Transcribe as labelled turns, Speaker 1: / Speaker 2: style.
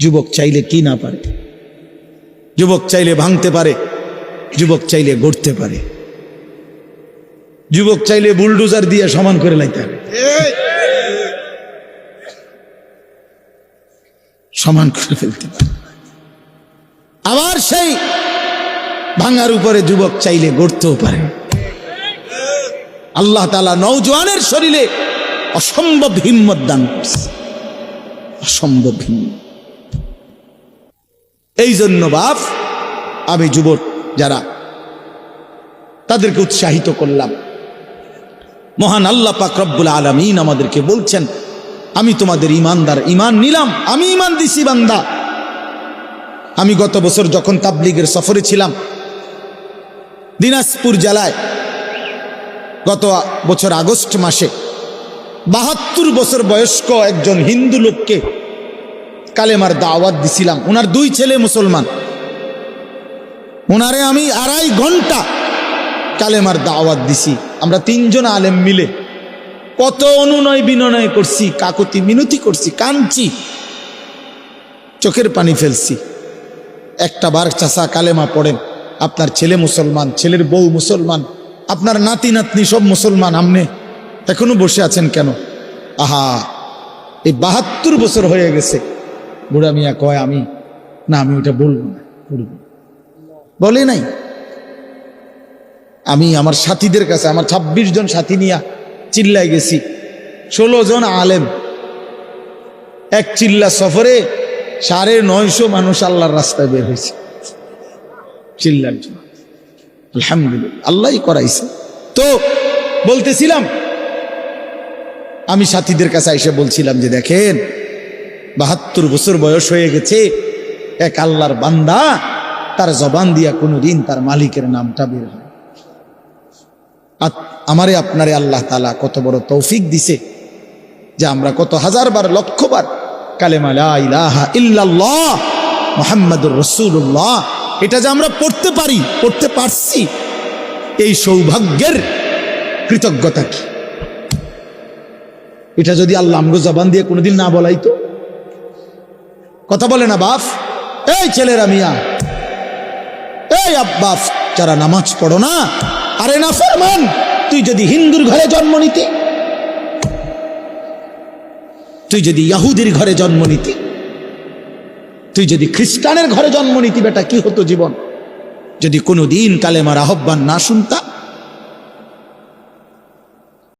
Speaker 1: যুবক চাইলে কি না পারে? যুবক চাইলে ভাঙতে পারে, যুবক চাইলে গড়তে পারে। যুবক চাইলে বুলডোজার দিয়ে সমান করে লাইতে হবে। সমান করে ফেলতে পারে আবার সেই ভাঙার উপরে যুবক চাইলে গড়তেও পারে। আল্লাহ তালা নৌজওয়ানের শরীরে অসম্ভব হিম্মত দান করছে। অসম্ভব হিম্মত। এই জন্য বাপ, আমি যুবক যারা তাদেরকে উৎসাহিত করলাম। মহান আল্লাহ পাক রব্বুল আলমিন আমাদেরকে বলছেন, আমি তোমাদের ইমানদার ইমান নিলাম, আমি ইমান দিছি বান্দা। আমি গত বছর যখন তাবলিগের সফরে ছিলাম, দিনাজপুর জেলায় গত বছর আগস্ট মাসে বাহাত্তর বছর বয়স্ক একজন হিন্দু লোককে কালেমার দাওয়াত দিছিলাম। ওনার দুই ছেলে মুসলমান। ওনারে আমি আড়াই ঘণ্টা কালেমার দাওয়াত দিছি। আমরা তিনজন আলেম মিলে। কত অনুনয় বিনয় করছি, কাকতি মিনতি করছি, কাঁদছি। চোখের পানি ফেলছি। একটা বার চাষা কালেমা পড়েন, আপনার ছেলে মুসলমান, ছেলের বউ মুসলমান, আপনার নাতি নাতনি সব মুসলমান, আমনে এখনও বসে আছেন কেন? আহা, এই বাহাত্তর বছর হয়ে গেছে। বুড়া মিয়া কয়, আমি, না, আমি ওটা বলব না বলব বলে নাই। আমি আমার সাথীদের কাছে, আমার ২৬ জন সাথী নিয়া চিল্লায় গেছি। ষোলো জন আলেম। এক চিল্লা সফরে সাড়ে নয়শো মানুষ আল্লাহর রাস্তায় বের হয়েছে। চিল্লার জন্য। আলহামদুলিল্লাহ, আল্লাহই করাইছে। তো বলতেছিলাম, আমি সাথীদের কাছে এসে বলছিলাম যে, দেখেন বাহাত্তর বছর বয়স হয়ে গেছে, এক আল্লাহর বান্দা তার জবান দিয়া কোনোদিন তার মালিকের নামটা বের হয়। আমারে আপনারে আল্লাহ তালা কত বড় তৌফিক দিছে যে আমরা কত হাজার বার, লক্ষ বার কালেমা লা ইলাহা ইল্লাল্লাহ মুহাম্মাদুর রাসূলুল্লাহ, এটা যে আমরা পড়তে পারি, পড়তে পারছি, এই সৌভাগ্যের কৃতজ্ঞতা কি? এটা যদি আল্লাহ আমগো জবান দিয়ে কোনোদিন না বলাই তো কথা বলে না বাপ এই ছেলেরা মিয়া। এই আব্বাস যারা নামাজ পড়ো না, আরে না ফরমান, তুই যদি হিন্দুর ঘরে জন্ম নিতি, তুই যদি ইয়াহুদির ঘরে জন্ম নিতি, তুই যদি খ্রিস্টানের ঘরে জন্ম নিতি, বেটা, কি হতো জীবন? যদি কোনো দিন কালেমার আহ্বান না শুনতা